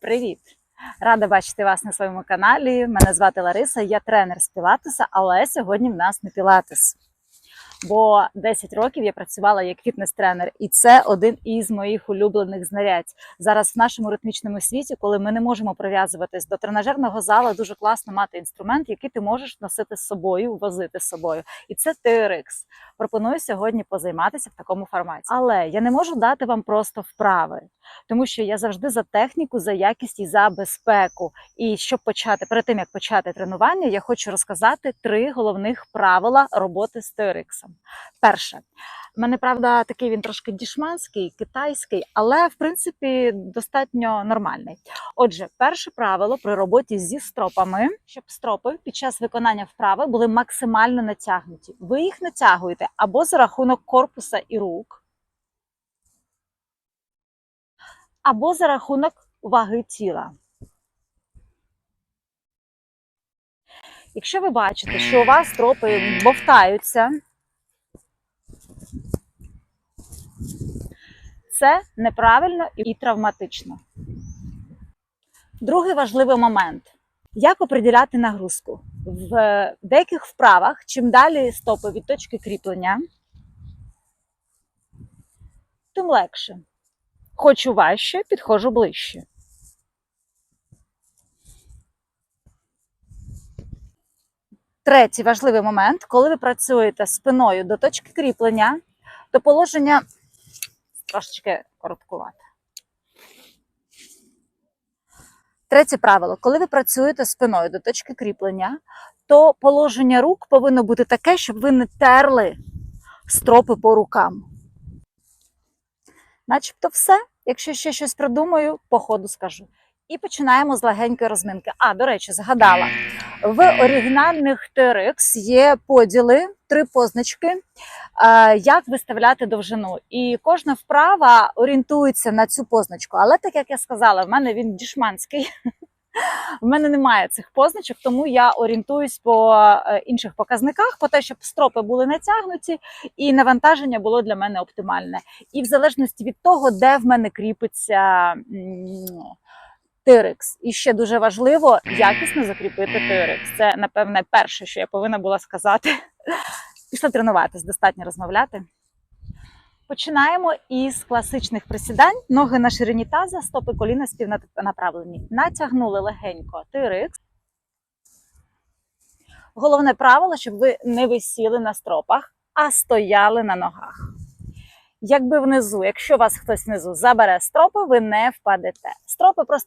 Привіт! Рада бачити вас на своєму каналі. Мене звати Лариса, я тренер з Пілатеса, але сьогодні в нас не Пілатес. Бо 10 років я працювала як фітнес-тренер, і це один із моїх улюблених знарядь. Зараз в нашому ритмічному світі, коли ми не можемо прив'язуватись до тренажерного залу, дуже класно мати інструмент, який ти можеш носити з собою, возити з собою. І це TRX. Пропоную сьогодні позайматися в такому форматі. Але я не можу дати вам просто вправи, тому що я завжди за техніку, за якість і за безпеку. І щоб почати, перед тим як почати тренування, я хочу розказати три головних правила роботи з TRX. Перше, в мене правда такий він трошки дішманський, китайський, але в принципі достатньо нормальний. Отже, перше правило при роботі зі стропами, щоб стропи під час виконання вправи були максимально натягнуті. Ви їх натягуєте або за рахунок корпуса і рук, або за рахунок ваги тіла. Якщо ви бачите, що у вас стропи бовтаються, це неправильно і травматично. Другий важливий момент: як оприділяти нагрузку? В деяких вправах, чим далі стопи від точки кріплення, тим легше. Хочу важче, підходжу ближче. Третій важливий момент, коли ви працюєте спиною до точки кріплення, то положення трошечки короткувате. Третє правило: коли ви працюєте спиною до точки кріплення, то положення рук повинно бути таке, щоб ви не терли стропи по рукам. Начебто все. Якщо ще щось придумаю, по ходу скажу. І починаємо з легенької розминки. А, до речі, згадала. В оригінальних TRX є поділи, три позначки, як виставляти довжину. І кожна вправа орієнтується на цю позначку. Але так як я сказала, в мене він дішманський. В мене немає цих позначок, тому я орієнтуюсь по е, інших показниках, по те, щоб стропи були натягнуті і навантаження було для мене оптимальне. І в залежності від того, де в мене кріпиться TRX. І ще дуже важливо якісно закріпити TRX. Це, напевне, перше, що я повинна була сказати. Пішла тренуватись, достатньо розмовляти. Починаємо із класичних присідань. Ноги на ширині таза, стопи коліна співнаправлені. Натягнули легенько тирикс. Головне правило, щоб ви не висіли на стропах, а стояли на ногах. Якби внизу, якщо вас хтось внизу забере стропи, ви не впадете. Стропи просто